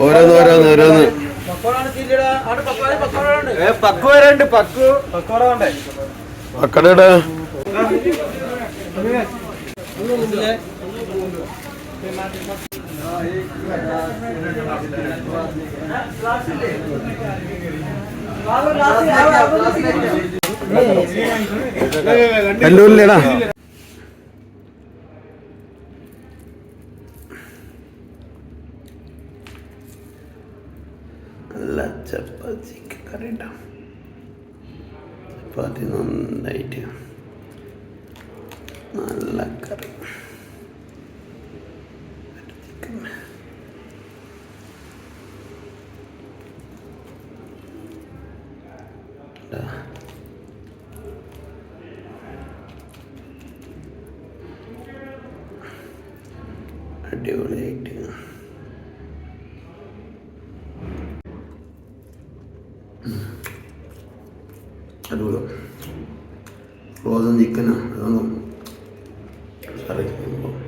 ഓരോന്ന് ഓരോന്ന് ഓരോന്ന്. വരണ്ട് കല്ലൂരിലേടാ നല്ല ചപ്പാത്തിക്ക് കറി ഉണ്ടാവും ചപ്പാത്തി നന്നായിട്ട് നല്ല കറി. അടിപൊളിയായിട്ട് aduh. Loh frozen chicken ah, aduh, sorry.